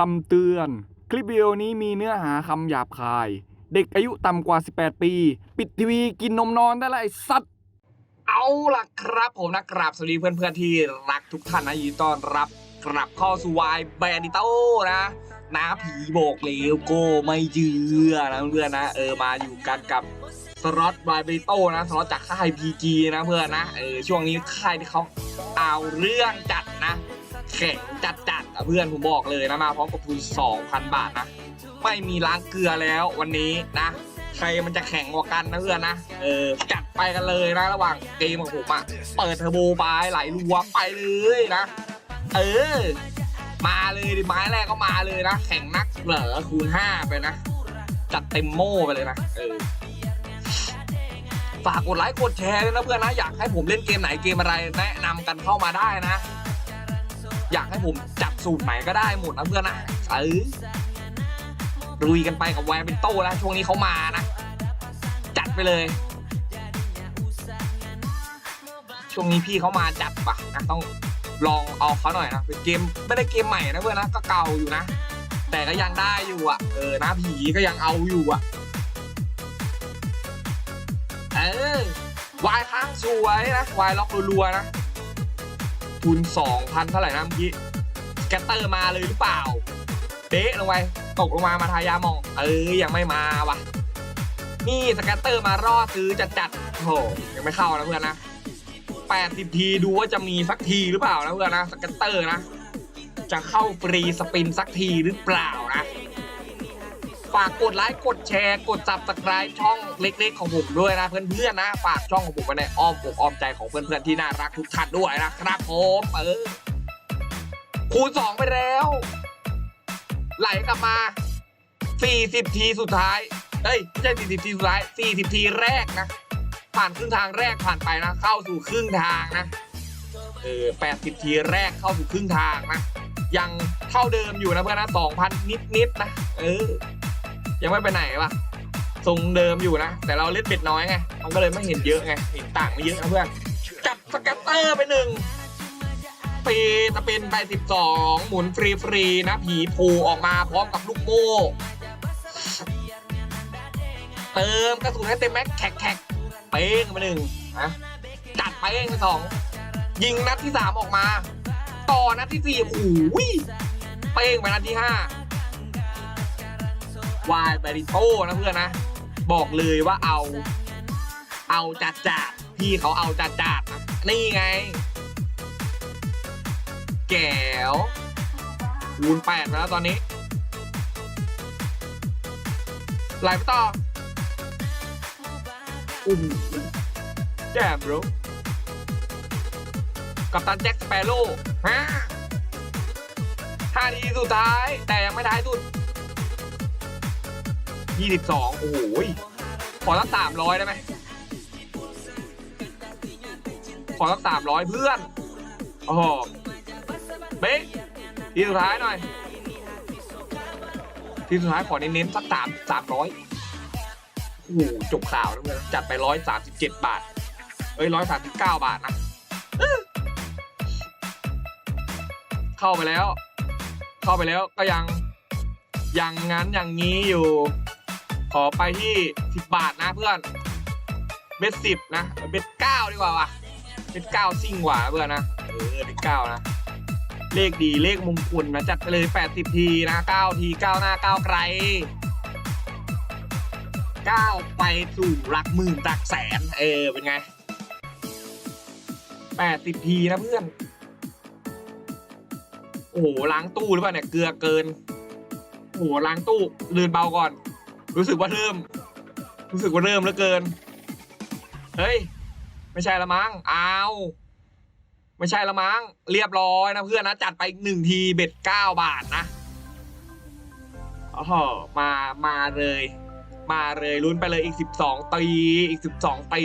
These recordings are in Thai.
คำเตือน คลิปวิดีโอนี้มีเนื้อหาคำหยาบคาย เด็กอายุต่ำกว่า 18 ปี ปิดทีวีกินนมนอนได้และไอ้สัตว์ เอาล่ะครับผมนะกราบสวัสดีเพื่อนๆที่รักทุกท่านนะยินดีต้อนรับ กลับเข้าสู่วายแบนดิโตนะน้าผีโบกเลวโก้ไม่เยือนะเพื่อนนะ เออมาอยู่กันกับสล็อตวายแบนดิโตนะสล็อตจากค่ายพีจีนะเพื่อนนะเออช่วงนี้ค่ายที่เขาเอาเรื่องจัดนะ แข่งจัดจัดๆอะเพื่อนผมบอกเลยนะมาพร้อมกับทุน 2,000 บาทนะ ไม่มีล้างเกลือแล้ววันนี้นะ ใครมันจะแข่งกว่ากันนะเพื่อนนะ เออจัดไปกันเลยนะ ระหว่างเกมของผมอะเปิดเทอร์โบไปไหลรัวไปเลยนะ เออ มาเลยดิไม้แรกก็มาเลยนะ แข่งนักเหลอคูณ 5 ไปนะ จัดเต็มโม่ไปเลยนะ เออฝากกดไลค์กดแชร์ด้วยนะเพื่อนนะ อยากให้ผมเล่นเกมไหนเกมอะไรแนะนำกันเข้ามาได้นะ อยากให้ผมจัดสูตรไหนก็ได้หมดนะเพื่อนนะเออลุยกันไปกับแวร์เป็นโต้แล้วช่วงนี้เขามานะ จัดไปเลย ช่วงนี้พี่เขามาจัดปะนะต้องลองเอาเขาหน่อยนะเป็นเกมไม่ได้เกมใหม่นะเพื่อนนะก็เก่าอยู่นะ แต่ก็ยังได้อยู่อะเออนะผีก็ยังเอาอยู่อะเออวายค้างสวยนะวายล็อกรัวๆนะ ทุนสองพันเท่าไหร่นะเมื่อกี้สแกตเตอร์มาเลยหรือเปล่าเดะลงไปตกลงมามาทายามอง เอ้ยยังไม่มาวะนี่สแกตเตอร์มารอซื้อจัดจัดโอ้โหยังไม่เข้านะเพื่อนนะ80ทีดูว่าจะมีสักทีหรือเปล่านะเพื่อนนะสแกตเตอร์นะ จะเข้าฟรีสปินสักทีหรือเปล่านะ ฝากกดไลค์กดแชร์ กด subscribe ช่องเล็ก ๆ ของผมด้วยนะ เพื่อนๆนะ ฝากช่องของผมไว้ในอ้อมอกอ้อมใจของเพื่อนๆที่น่ารักทุกท่านด้วยนะครับผมเออคูณสองไปแล้ว ไหลกลับมา 40 ทีสุดท้ายเอ้ยไม่ใช่40 ทีสุดท้าย 40 ทีแรกนะ ผ่านครึ่งทางแรกผ่านไปนะ เข้าสู่ครึ่งทางนะเออ80 ทีแรกเข้าสู่ครึ่งทางนะ ยังเท่าเดิมอยู่นะเพื่อนนะ2,000 นิดๆนะ เออ ยังไม่ไปไหนวะทรงเดิมอยู่นะ แต่เราเล่นเบ็ดน้อยไง มันก็เลยไม่เห็นเยอะไง เห็นต่างไม่เยอะนะเพื่อน จับสกัตเตอร์ไปหนึ่งปีตะเป็นไป12หมุนฟรีฟรีนะ ผีโผล่ออกมาพร้อมกับลูกโม่เติมกระสุนให้เต็มแม็กแขกแขกเป้งมาหนึ่งนะจัดไปเองไปสองยิงนัดที่สามออกมา ต่อนัดที่สี่โอ้ยเป้งไปนัดที่ห้า วายบริโต้นะเพื่อนนะ บอกเลยว่าเอา เอาจัดจัดพี่เขาเอาจัดจัดนะนี่ไง แก้วคูณแปดไปแล้วตอนนี้ไหลไปต่ออุ้มแจมบรกับตันแจ็คสเปโร่ฮะห้าทีสุดท้ายแต่ยังไม่ท้ายสุด 22 โอ้โหยขอสักสามร้อยได้ไหมขอสักสามร้อยเพื่อน โอ้โหเบ๊กทีสุดท้ายหน่อย ทีสุดท้ายขอเน้นๆสักสามสามร้อยโอ้โหจบข่าวแล้วเพื่อนจัดไปร้อยสามสิบเจ็ดบาท เอ้ยร้อยสามสิบเก้าบาทนะ เข้าไปแล้ว เข้าไปแล้วก็ยัง ยังงั้นอย่างนี้อยู่ ขอไปที่สิบบาทนะเพื่อน เบ็ดสิบนะ เบ็ดเก้าดีกว่าว่ะ เบ็ดเก้าซิ่งกว่าเพื่อนนะ เออ เบ็ดเก้านะ เลขดีเลขมงคลนะ จัดไปเลย 80 ทีนะ 9 ทีก้าหน้าก้าไกลก้าวไปสู่หลักหมื่นหลักแสน เออ เป็นไง80ทีนะเพื่อน โอ้โหล้างตู้หรือเปล่าเนี่ย เกลือเกิน โอ้โหล้างตู้เดินเบาก่อน รู้สึกว่าเริ่ม รู้สึกว่าเริ่มแล้วเกิน เฮ้ย ไม่ใช่ละมั้งอ้าวไม่ใช่ละมั้งเรียบร้อยนะเพื่อนนะ จัดไปอีกหนึ่งทีเบ็ดเก้าบาทนะอ้โหมามาเลย มาเลยลุ้นไปเลยอีกสิบสองตีอีกสิบสองตี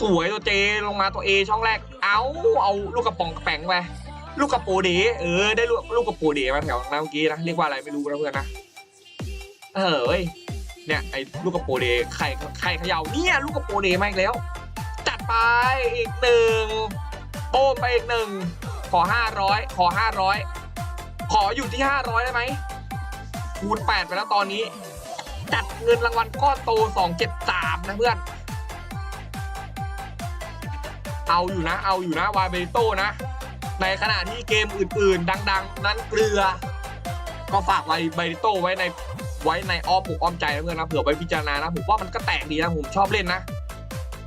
สวยตัวเจลงมาตัวเอช่องแรก เอาเอาลูกกระป๋องกระแป๋งไปลูกกระโปเดเออได้ลูกลูกกระโปเดมาแถวนั้นเมื่อกี้นะเรียกว่าอะไรไม่รู้นะเพื่อนนะ เออเว้ยเนี่ยไอ้ลูกกระโปเดไข่ไข่เขย่าเนี่ยลูกกระโปเดมาอีกแล้ว จัดไปอีกหนึ่งโป้มไปอีกหนึ่งขอห้าร้อยขอห้าร้อยขออยู่ที่500ได้ไหมคูณ8ไปแล้วตอนนี้ จัดเงินรางวัลก้อนโต273นะเพื่อน เอาอยู่นะ เอาอยู่นะวายเบโตนะ ในขณะที่เกมอื่นๆ ดัง ๆ นั้นเกลือ ก็ฝากไว้ไบโตไว้ใน ไว้ในอ้อมอกอ้อมใจนะเพื่อนนะเผื่อไว้พิจารณานะผมว่ามันก็แตกดีนะผมชอบเล่นนะ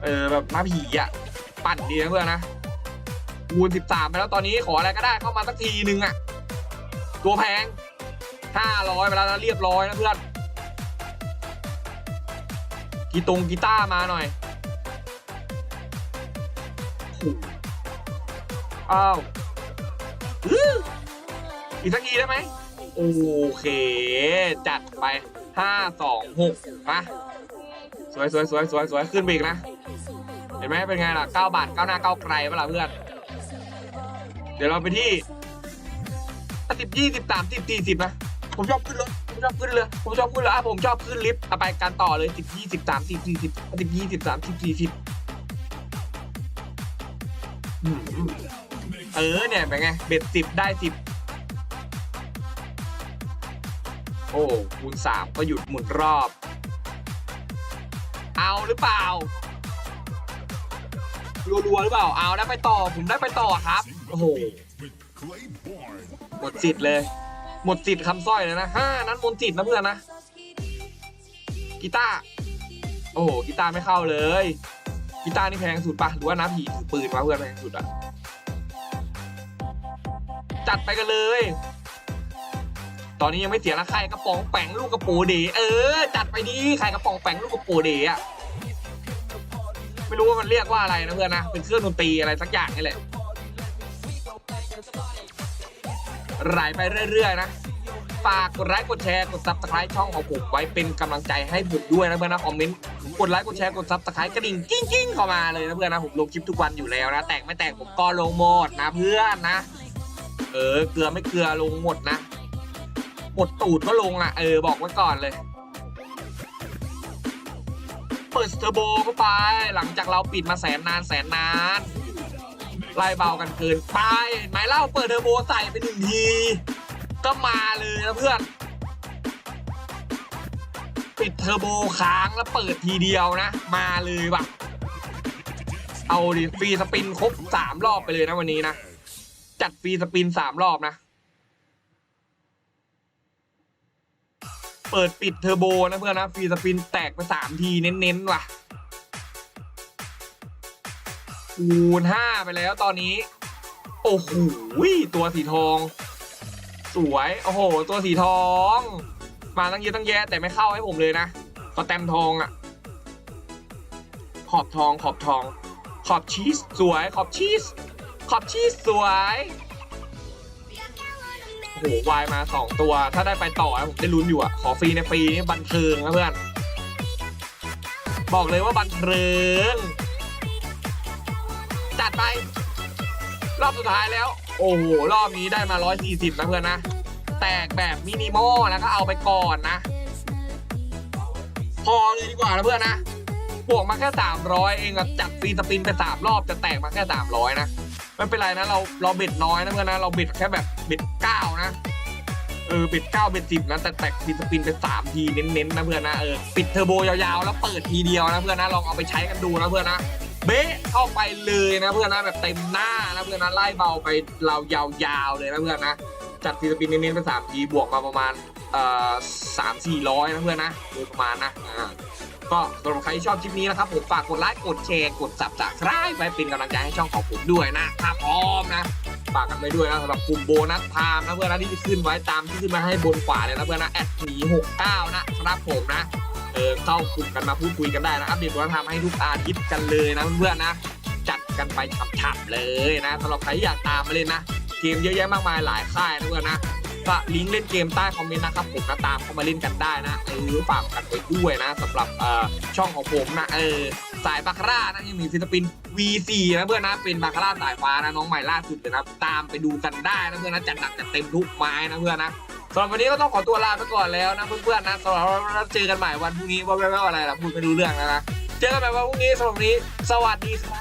เออแบบหน้าผีอะปั่นดีนะเพื่อนนะคูณ13ไปแล้วตอนนี้ขออะไรก็ได้เข้ามาสักทีนึงอะตัวแพง500ไปแล้วนะเรียบร้อยนะเพื่อนกีตงกีตาร์มาหน่อยอ้าวอื้ออีกสักทีได้ไหม โอเค จัดไป5 2 6มาสวยสวยสวยสวยสวยขึ้นไปอีกนะ เห็นไหมเป็นไงล่ะ9บาท9หน้า9ไกลเปล่าเพื่อน เดี๋ยวเราไปที่สิบยี่สิบสามสิบสี่สิบนะผมชอบขึ้นรถผมชอบขึ้นเรือผมชอบขึ้นเรืออะผมชอบขึ้นลิฟต์ไปกันต่อเลยสิบยี่สิบสามสิบสี่สิบสิบยี่สิบสามสิบสี่สิบเออเนี่ยเป็นไงเบ็ดสิบได้สิบ โอ้คูณสามก็หยุดหมุนรอบ เอาหรือเปล่ารัวๆหรือเปล่า เอาได้ไปต่อ ผมได้ไปต่อครับ โอ้โห หมดสิทธิ์เลย หมดสิทธิ์คำสร้อยเลยนะห้านั้นหมดสิทธิ์นะเพื่อนนะ กีตาร์ โอ้โห กีตาร์ไม่เข้าเลย กีตาร์นี่แพงสุดปะหรือว่าน้าผีถือปืนมาเพื่อนแพงสุดอะจัดไปกันเลย ตอนนี้ยังไม่เสียละใครกระป๋องแป้งลูกกระปรงเดเออ จัดไปดีใครกระป๋องแป้งลูกกระปรงเดอะไม่รู้ว่ามันเรียกว่าอะไรนะเพื่อนนะเป็นเครื่องดนตรีอะไรสักอย่างนี่แหละไหลไปเรื่อยๆนะฝากกดไลค์กดแชร์กดซับสไครต์ช่องของผมไว้เป็นกำลังใจให้ผมด้วยนะเพื่อนนะคอมเมนต์กดไลค์กดแชร์กดซับสไครต์กระดิ่งกิ้งกิ้งเข้ามาเลยนะเพื่อนนะผมลงคลิปทุกวันอยู่แล้วนะ แตกไม่แตกผมก็ลงหมดนะเพื่อนนะ เออเกลือไม่เกลือลงหมดนะ หมดตูดก็ลงอะ เออ บอกไว้ก่อนเลย เปิดเทอร์โบเข้าไป หลังจากเราปิดมาแสนนานแสนนานไล่เบากันเกินไปไหมเล่าเปิดเทอร์โบใส่ไปหนึ่งที ก็มาเลยนะเพื่อน ปิดเทอร์โบค้างแล้วเปิดทีเดียวนะ มาเลยว่ะ เอาดิฟรีสปินครบสามรอบไปเลยนะวันนี้นะ จัดฟรีสปินสามรอบนะ เปิดปิดเทอร์โบนะเพื่อนนะฟรีสปินแตกไปสามทีเน้นๆว่ะคูณห้าไปแล้วตอนนี้ โอ้โหตัวสีทอง สวย โอ้โห ตัวสีทอง มาตั้งเยอะตั้งแยะแต่ไม่เข้าให้ผมเลยนะสแตมทองอะขอบทองขอบทอง ขอบชีสสวย ขอบชีสขอบชีสสวย โอ้โหวายมาสองตัว ถ้าได้ไปต่อนะผมได้ลุ้นอยู่อะขอฟรีในฟรีนี่บันเทิงนะเพื่อน บอกเลยว่าบันเทิง จัดไป รอบสุดท้ายแล้ว โอ้โห รอบนี้ได้มา 140 นะเพื่อนนะ แตกแบบมินิมอลแล้วก็เอาไปก่อนนะ พอเลยดีกว่านะเพื่อนนะบวกมาแค่ 300 เองอะจัดฟรีสปินไป3รอบจะแตกมาแค่ 300 นะไม่เป็นไรนะเราเราเบ็ดน้อยนะเพื่อนนะเราเบ็ดแค่แบบ บ็ด9นะ เออเบ็ด9เบ็ด10นะ แต่แตกฟรีสปินไป3ทีเน้นๆนะเพื่อนนะเออปิดเทอร์โบยาวๆ แล้วเปิดทีเดียวนะเพื่อนนะลองเอาไปใช้กันดูนะเพื่อนนะเบ๊เข้าไปเลยนะเพื่อนนะแบบเต็มหน้านะเพื่อนนะไล่เบาไปเรายาวๆเลยนะเพื่อนนะจัดฟิลิปปินส์เน้นๆไปสามทีบวกมาประมาณเอ่อสามสี่ร้อยนะเพื่อนนะโดยประมาณนะอ่าก็สำหรับใครที่ชอบคลิปนี้นะครับผมฝากกดไลค์กดแชร์กดซับสไครต์ไว้เป็นกำลังใจให้ช่องของผมด้วยนะถ้าพร้อมนะ ฝากกันไปด้วยนะสำหรับกลุ่มโบนัสไทม์นะเพื่อนนะที่ขึ้นไว้ตามที่ขึ้นมาให้บนขวาเลยนะเพื่อนนะแอดหมีหกเก้านะครับผมนะเออเข้ากลุ่มกันมาพูดคุยกันได้นะอัปเดตวัฒนธรรมให้ทุกอาทิตย์กันเลยนะเพื่อนนะ จัดกันไปฉ่ำๆเลยนะสำหรับใครที่อยากตามมาเล่นนะ เกมเยอะแยะมากมายหลายค่ายนะเพื่อนนะก็ลิงก์เล่นเกมใต้คอมเมนต์นะครับผมนะตามเข้ามาเล่นกันได้นะเออฝากกันไว้ด้วยนะสำหรับเออช่องของผมนะเออ สายบาคาร่านะยังมีฟิลปปิน V4 นะเพื่อนนะเป็นบาคาร่าสายฟ้านะน้องใหม่ล่าสุดเลยนะตามไปดูกันได้นะเพื่อนนะจัดหนักจัดเต็มทุกไม้นะเพื่อนนะสำหรับวันนี้ก็ต้องขอตัวลาไปก่อนแล้วนะเพื่อนๆนะสำหรับเราเจอกันใหม่วันพรุ่งนี้ว่าแว่วอะไรล่ะพูดไม่รู้เรื่องแล้วนะเจอกันใหม่วันพรุ่งนี้สำหรับวันนี้ สวัสดีครับ